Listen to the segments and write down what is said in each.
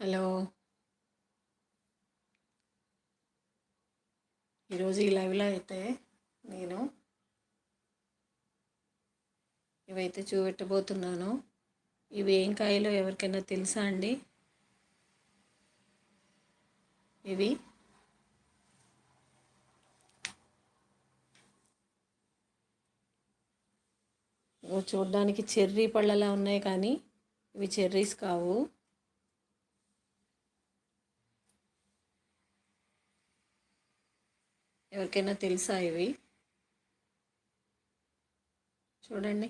Hello. ఈరోజు ఈ లైవ్లో అయితే నేను ఇవైతే చూపెట్టబోతున్నాను. ఇవి ఏం కాయలో ఎవరికైనా తెలుసా అండి? ఇవి ఇవి చూడడానికి చెర్రీ పళ్ళలా ఉన్నాయి కానీ ఇవి చెర్రీస్ కావు. ఎవరికైనా తెలుసా ఇవి? చూడండి.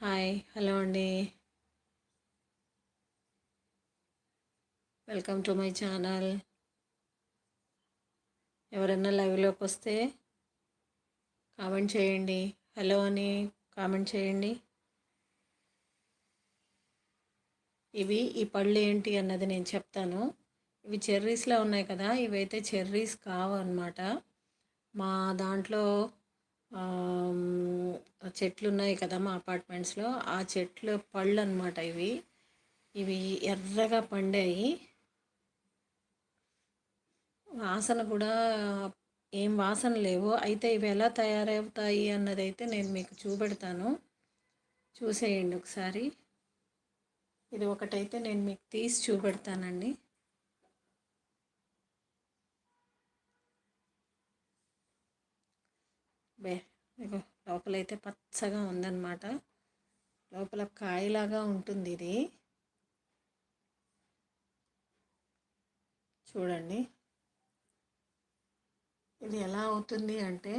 హాయ్ హలో అండి. Welcome to my channel. ఎవరైనా లైవ్లోకి వస్తే కామెంట్ చేయండి. హలో అని కామెంట్ చేయండి. ఇవి ఈ పళ్ళు ఏంటి అన్నది నేను చెప్తాను. ఇవి చెర్రీస్లో ఉన్నాయి కదా ఇవైతే చెర్రీస్ కావన్నమాట మా దాంట్లో చెట్లు ఉన్నాయి కదా మా అపార్ట్మెంట్స్లో ఆ చెట్లు పళ్ళు అనమాట ఇవి. ఇవి ఎర్రగా పండాయి. వాసన కూడా ఏం వాసన లేవు. అయితే ఇవి ఎలా తయారవుతాయి అన్నది అయితే నేను మీకు చూపెడతాను. చూసేయండి ఒకసారి. ఇది ఒకటైతే నేను మీకు తీసి చూపెడతానండి. బే లోపలైతే పచ్చగా ఉందన్నమాట. లోపల కాయలాగా ఉంటుంది ఇది. చూడండి. ఇది ఎలా అవుతుంది అంటే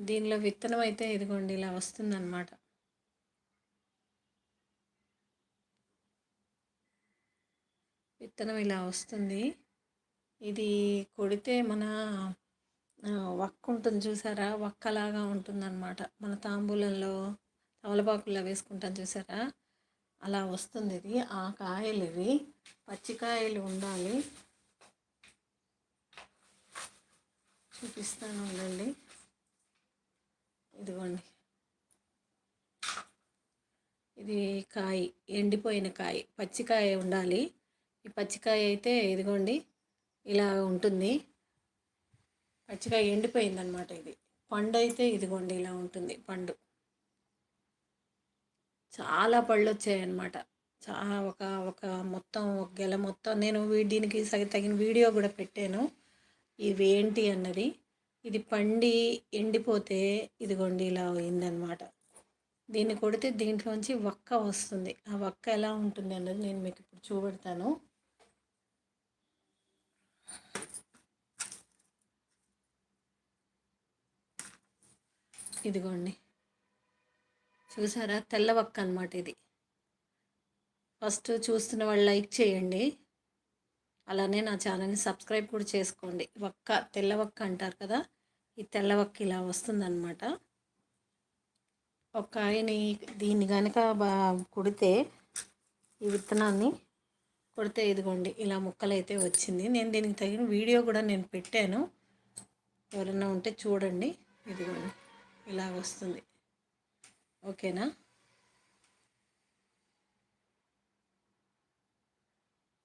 దీనిలో విత్తనం అయితే ఇదిగోండి ఇలా వస్తుందన్నమాట. విత్తనం ఇలా వస్తుంది. ఇది కొడితే మన వక్క ఉంటుంది చూసారా? వక్కలాగా ఉంటుందన్నమాట. మన తాంబూలంలో తమలపాకుల్లో వేసుకుంటాం చూసారా? అలా వస్తుంది ఇది. ఆ కాయలు ఇవి. పచ్చికాయలు ఉండాలి. చూపిస్తాను ఉండండి. ఇదిగోండి. ఇది కాయ ఎండిపోయిన కాయ పచ్చికాయ ఉండాలి. ఈ పచ్చికాయ అయితే ఇదిగోండి ఇలా ఉంటుంది. పచ్చికాయ ఎండిపోయిందనమాట ఇది. పండు అయితే ఇదిగోండి ఇలా ఉంటుంది పండు. చాలా పళ్ళు వచ్చాయన్నమాట చాలా ఒక ఒక మొత్తం ఒక గెల మొత్తం. నేను దీనికి తగిన వీడియో కూడా పెట్టాను. ఇవి ఏంటి అన్నది. ఇది పండి ఎండిపోతే ఇదిగోండి ఇలా అయిందనమాట దీన్ని కొడితే దీంట్లోంచి వక్క వస్తుంది. ఆ వక్క ఎలా ఉంటుంది అన్నది నేను మీకు ఇప్పుడు చూపెడతాను. ఇదిగోండి. చూసారా? తెల్ల వక్క అనమాట ఇది. ఫస్ట్ చూస్తున్న వాళ్ళు లైక్ చేయండి. అలానే నా ఛానల్ని సబ్స్క్రైబ్ కూడా చేసుకోండి. వక్క తెల్లవక్క అంటారు కదా ఈ తెల్లవక్క ఇలా వస్తుందన్నమాట. ఒక ఆయని దీన్ని కనుక బా కుడితే ఈ విత్తనాన్ని కొడితే ఇదిగోండి ఇలా ముక్కలు అయితే వచ్చింది. నేను దీనికి తగిన వీడియో కూడా నేను పెట్టాను. ఎవరన్నా ఉంటే చూడండి. ఇదిగోండి ఇలా వస్తుంది. ఓకేనా?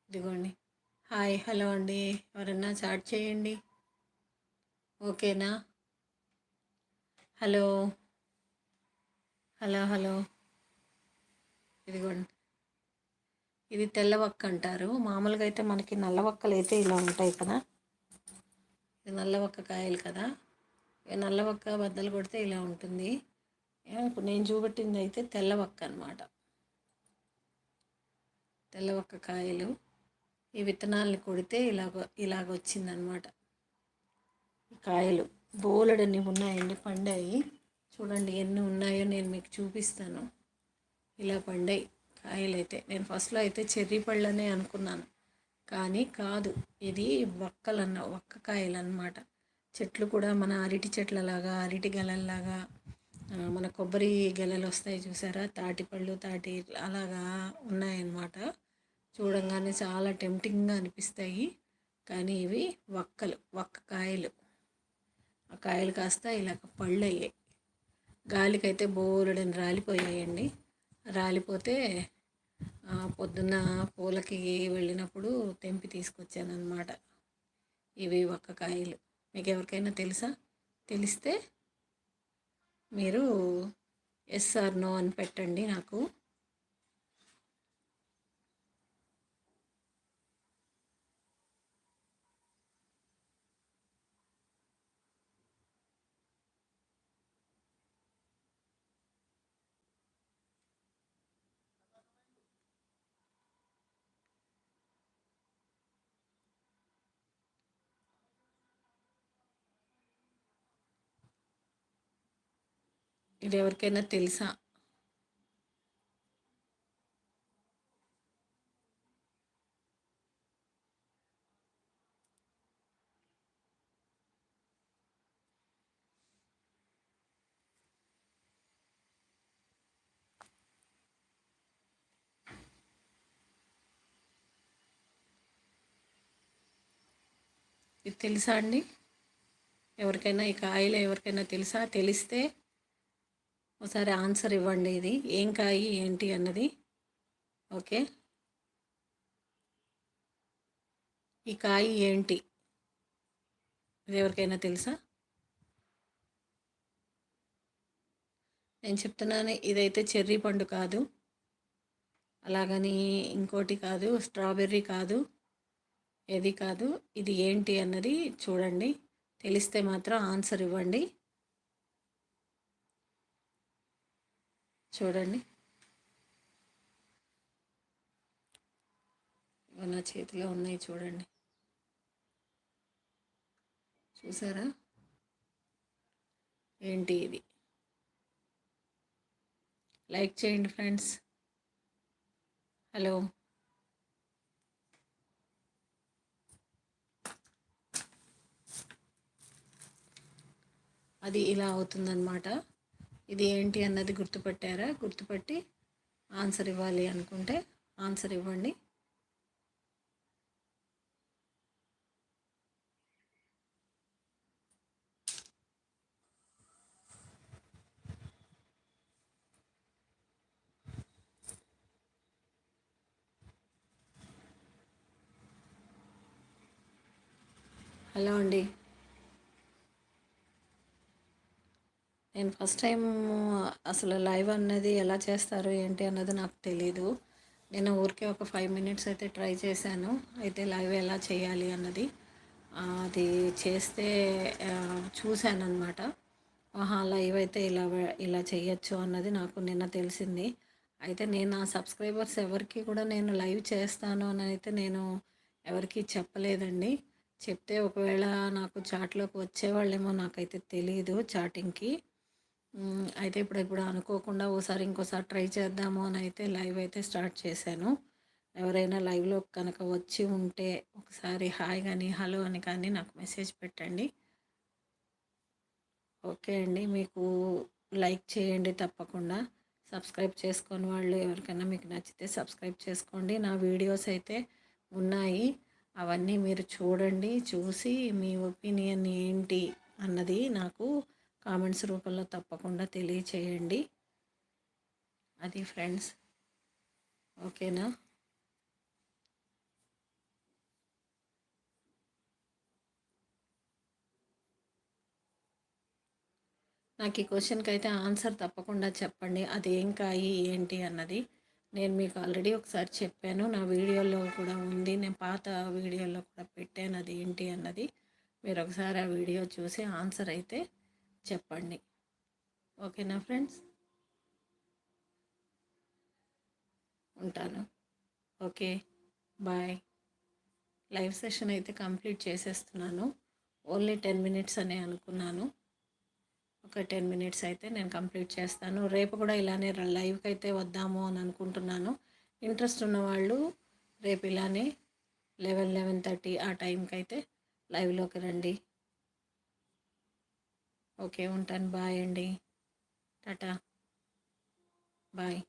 ఇదిగోండి. హాయ్ హలో అండి. ఎవరన్నా చాట్ చేయండి. ఓకేనా? హలో? Hello hello? ఇదిగోండి. ఇది తెల్లవక్క అంటారు. మామూలుగా అయితే మనకి నల్లవక్కలు అయితే ఇలా ఉంటాయి కదా. ఇది నల్లవక్క కాయలు కదా. నల్లవక్క బద్దలు కొడితే ఇలా ఉంటుంది. నేను చూపెట్టింది అయితే తెల్లవక్క అనమాట తెల్లవక్క కాయలు. ఈ విత్తనాలను కొడితే ఇలాగ ఇలాగ వచ్చిందనమాట కాయలు బోలెడన్ని ఉన్నాయండి పండాయి. చూడండి ఎన్ని ఉన్నాయో నేను మీకు చూపిస్తాను. ఇలా పండాయి కాయలు అయితే నేను ఫస్ట్లో అయితే చెర్రీ పళ్ళనే అనుకున్నాను. కానీ కాదు ఇది వక్కలన్న వక్క కాయలు అన్నమాట చెట్లు కూడా మన అరటి చెట్లలాగా అరటి గెలల్లాగా మన కొబ్బరి గెలలు వస్తాయి చూసారా? తాటిపళ్ళు తాటి అలాగా ఉన్నాయన్నమాట. చూడంగానే చాలా టెంప్టింగ్గా అనిపిస్తాయి. కానీ ఇవి వక్కలు వక్క కాయలు. ఆ కాయలు కాస్త ఇలా పళ్ళు అయ్యాయి గాలికైతే బోలెడని రాలిపోయాయండి. రాలిపోతే పొద్దున్న పూలకి వెళ్ళినప్పుడు తెంపి తీసుకొచ్చాను అనమాట ఇవి ఒక్క కాయలు. మీకు ఎవరికైనా తెలుసా? తెలిస్తే మీరు ఎస్ ఆర్ నో అని పెట్టండి నాకు. ఇది ఎవరికైనా తెలుసా? ఇది తెలుసా అండి? ఎవరికైనా ఈ కాయలు ఎవరికైనా తెలుసా? తెలిస్తే ఒకసారి ఆన్సర్ ఇవ్వండి ఇది. ఏం కాయి ఏంటి అన్నది. ఓకే. ఈ కాయి ఏంటి? ఇది ఎవరికైనా తెలుసా? నేను చెప్తున్నాను ఇదైతే చెర్రీ పండు కాదు. అలాగని ఇంకోటి కాదు స్ట్రాబెర్రీ కాదు. ఏది కాదు ఇది ఏంటి అన్నది చూడండి. తెలిస్తే మాత్రం ఆన్సర్ ఇవ్వండి. చూడండి. నా చేతిలో ఉన్నాయి చూడండి. చూసారా? ఏంటి ఇది? లైక్ చేయండి ఫ్రెండ్స్. హలో. అది ఇలా అవుతుందన్నమాట. ఇది ఏంటి అన్నది గుర్తుపెట్టారా? గుర్తుపెట్టి ఆన్సర్ ఇవ్వాలి అనుకుంటే ఆన్సర్ ఇవ్వండి. హలో అండి. నేను ఫస్ట్ టైం అసలు లైవ్ అన్నది ఎలా చేస్తారు ఏంటి అన్నది నాకు తెలీదు. నేను ఊరికే ఒక ఫైవ్ మినిట్స్ అయితే ట్రై చేశాను. అయితే లైవ్ ఎలా చేయాలి అన్నది అది చేస్తే చూశాను అనమాట ఆహా లైవ్ అయితే ఇలా ఇలా చేయొచ్చు అన్నది నాకు నిన్న తెలిసింది. అయితే నేను నా సబ్స్క్రైబర్స్ ఎవరికి కూడా నేను లైవ్ చేస్తాను అని అయితే నేను ఎవరికి చెప్పలేదండి. చెప్తే ఒకవేళ నాకు చాట్లోకి వచ్చేవాళ్ళేమో నాకైతే తెలియదు చాటింగ్కి. అయితే ఇప్పుడు ఇప్పుడు అనుకోకుండా ఓసారి ఇంకోసారి ట్రై చేద్దాము అని అయితే లైవ్ అయితే స్టార్ట్ చేశాను. ఎవరైనా లైవ్లో కనుక వచ్చి ఉంటే ఒకసారి హాయ్ కానీ హలో అని కానీ నాకు మెసేజ్ పెట్టండి. ఓకే అండి మీకు లైక్ చేయండి తప్పకుండా. సబ్స్క్రైబ్ చేసుకొని వాళ్ళు ఎవరికైనా మీకు నచ్చితే సబ్స్క్రైబ్ చేసుకోండి. నా వీడియోస్ అయితే ఉన్నాయి. అవన్నీ మీరు చూడండి చూసి మీ ఒపీనియన్ ఏంటి అన్నది నాకు కామెంట్స్ రూపంలో తప్పకుండా తెలియచేయండి. అది ఫ్రెండ్స్ ఓకేనా? నాకు ఈ క్వశ్చన్కి అయితే ఆన్సర్ తప్పకుండా చెప్పండి. అది ఏం కాయి ఏంటి అన్నది నేను మీకు ఆల్రెడీ ఒకసారి చెప్పాను. నా వీడియోలో కూడా ఉంది. నేను పాత వీడియోలో కూడా పెట్టాను. అది ఏంటి అన్నది మీరు ఒకసారి ఆ వీడియో చూసి ఆన్సర్ అయితే చెప్పండి. ఓకేనా ఫ్రెండ్స్? ఉంటాను. ఓకే. బాయ్. లైవ్ సెషన్ అయితే కంప్లీట్ చేసేస్తున్నాను. ఓన్లీ టెన్ మినిట్స్ అనే అనుకున్నాను. ఒక టెన్ మినిట్స్ అయితే నేను కంప్లీట్ చేస్తాను. రేపు కూడా ఇలానే లైవ్కి అయితే వద్దాము అని అనుకుంటున్నాను. ఇంట్రెస్ట్ ఉన్న వాళ్ళు రేపు ఇలానే లెవెన్ లెవెన్ థర్టీ ఆ టైంకి అయితే లైవ్లోకి రండి. ఓకే ఉంటాను. బాయ్ అండి. టాటా. బాయ్.